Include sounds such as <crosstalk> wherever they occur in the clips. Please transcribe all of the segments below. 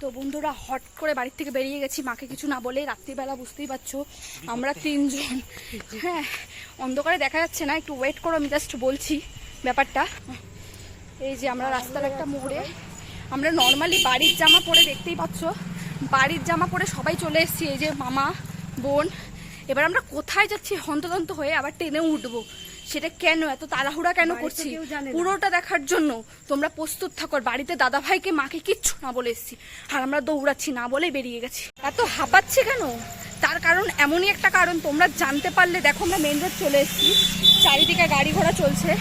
তো বন্ধুরা, হট করে বাড়ির থেকে বেরিয়ে গেছি। মাকে কিছু না বলে রাত্রিবেলা বুঝতেই পারছ, আমরা তিনজন। হ্যাঁ অন্ধকারে দেখা যাচ্ছে না, একটু ওয়েট করো, আমি জাস্ট বলছি ব্যাপারটা। এই যে আমরা রাস্তার একটা মোড়ে, আমরা নর্মালি বাড়ির জামা পরে দেখতেই পাচ্ছ, বাড়ির জামা পরে সবাই চলে এসেছি, এই যে মামা, বোন। এবার আমরা কোথায় যাচ্ছি, হন্তদন্ত হয়ে আবার ট্রেনে উঠবো। সেটা কেন এত তাড়াহুড়া কেন করছি? পুরোটা দেখার জন্য তোমরা প্রস্তুত থাকো। বাড়িতে দাদা ভাইকে মাকে কিচ্ছু না বলে এসেছি। আর আমরা দৌড়াচ্ছি না বলে বেরিয়ে গেছি। এত হাঁপাচ্ছি কেন? তার কারণ এমনই একটা কারণ তোমরা জানতে পারলে। দেখো আমরা মেন রোড চলে এসেছি। চারিদিকে গাড়ি ঘোড়া চলছে।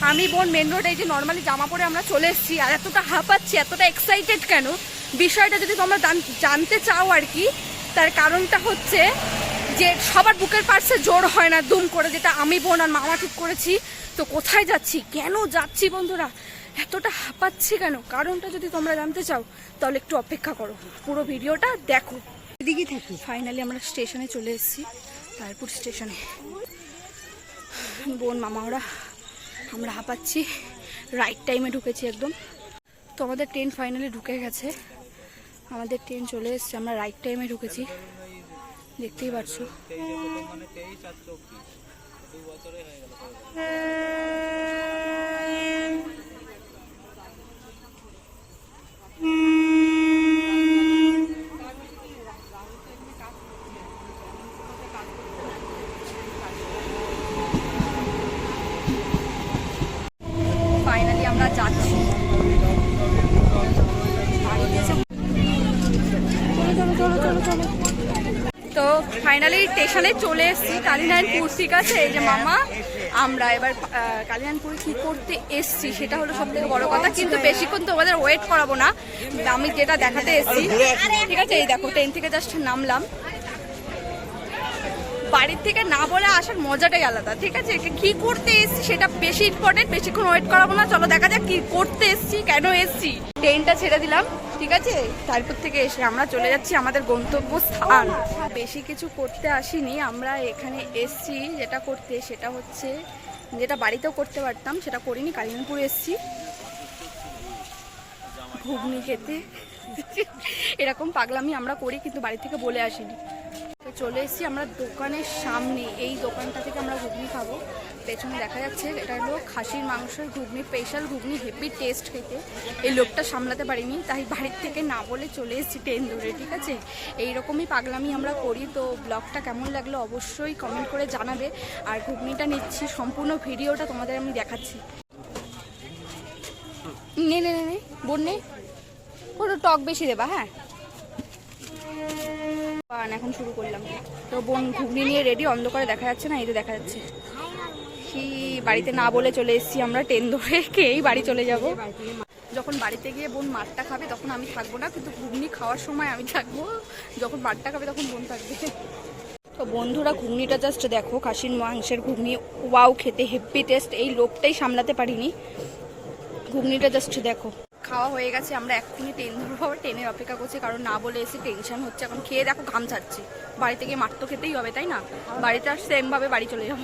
আমি বোন মেন রোড এই যে নর্মালি জামা পরে আমরা চলে এসেছি। আর এতটা হাঁপাচ্ছি এতটা এক্সাইটেড কেন? বিষয়টা যদি তোমরা জান- জানতে চাও আর কি তার কারণটা হচ্ছে যে সবার বুকের পার্শ্বে জোর হয় না, দুম করে, যেটা আমি বোন আর মামা ঠিক করেছি। তো কোথায় যাচ্ছি? কেন যাচ্ছি বন্ধুরা? এতটা হাঁপাচ্ছি কেন? কারণটা যদি তোমরা জানতে চাও, তাহলে একটু অপেক্ষা করো। পুরো ভিডিওটা দেখো। এদিকে থাকি। ফাইনালি আমরা স্টেশনে চলে এসেছি, তারপুর স্টেশনে বোন, মামা, ওরা, আমরা হাঁপাচ্ছি। রাইট টাইমে ঢুকেছি একদম। তো আমাদের ট্রেন ফাইনালি ঢুকে গেছে। আমাদের ট্রেন চলে এসেছে, আমরা রাইট টাইমে ঢুকেছি। দেখতেই পারছ ফাইনালি <laughs> আমরা যাচ্ছি চলো, চলো, চলো, চলো, চলো। তো ফাইনালি স্টেশনে চলে এসেছি কালিনারায়ণপুর ঠিক আছে এই যে মামা, আমরা এবার কালিনারায়ণপুরে কি করতে এসছি সেটা হলো সব থেকে বড় কথা। কিন্তু বেশিক্ষণ তোমাদের ওয়েট করাবো না। আমি যেটা দেখাতে এসছি। ঠিক আছে, এই দেখো ট্রেন থেকে জাস্ট নামলাম। বাড়ির থেকে না বলে আসার মজাটাই আলাদা, ঠিক আছে? কি করতে এসছি সেটা বেশি ইম্পর্টেন্ট বেশিক্ষণ ওয়েট করাবো না, চলো দেখা যাক কি করতে এসছি, কেন এসছি। ট্রেনটা ছেড়ে দিলাম, ঠিক আছে? তারপর থেকে এসে আমরা চলে যাচ্ছি আমাদের গন্তব্য স্থান বেশি কিছু করতে আসিনি, আমরা এখানে এসছি, যেটা করতে, সেটা হচ্ছে, যেটা বাড়িতেও করতে পারতাম, সেটা করিনি কালিম্পুর এসছি। ঘুগনি খেতে। এরকম পাগলামি আমরা করি, কিন্তু বাড়ি থেকে বলে আসিনি। চলে এসেছি আমরা দোকানের সামনে। এই দোকানটা থেকে আমরা ঘুগনি খাব। পেছনে দেখা যাচ্ছে, এটা হলো খাসির মাংসের ঘুগনি স্পেশাল ঘুগনি হেভি টেস্ট খেতে। এই লোকটা সামলাতে পারিনি, তাই বাড়ির থেকে না বলে চলে এসেছি ট্রেন ধরে, ঠিক আছে? এই রকমই পাগলামি আমরা করি। তো ব্লগটা কেমন লাগল অবশ্যই কমেন্ট করে জানাবে। আর ঘুগনিটা নিচ্ছি, সম্পূর্ণ ভিডিওটা তোমাদের আমি দেখাচ্ছি। নে নে বোন নে। পুরো টক বেশি দেবা হ্যাঁ? পান, এখন শুরু করলাম। তো বোন ঘুগনি নিয়ে রেডি অন্ধকারে দেখা যাচ্ছে না, এই তো দেখা যাচ্ছে। কি বাড়িতে না বলে চলে এসেছি আমরা, ট্রেন ধরে <laughs> খেয়েই বাড়ি চলে যাব। যখন বাড়িতে গিয়ে বোন মাঠটা খাবে, তখন আমি থাকব না, কিন্তু ঘুগনি খাওয়ার সময় আমি থাকব। যখন মাঠটা খাবে, তখন বোন থাকবে। তো বন্ধুরা, ঘুগনিটা জাস্ট দেখো, খাসির মাংসের ঘুগনি। ওয়াও, খেতে হেভি টেস্ট এই লোকটাই সামলাতে পারিনি। ঘুগনিটা জাস্ট দেখো। খাওয়া হয়ে গেছে, আমরা এক্ষুনি ট্রেন ধরবো। ট্রেনের অপেক্ষা করছি, কারণ না বলে এসে টেনশন হচ্ছে। এখন খেয়ে দেখো, ঘাম ছাড়ছি। বাড়িতে গিয়ে মাঠ তো খেতেই হবে, তাই না? বাড়িতে আর সেমভাবে বাড়ি চলে যাব।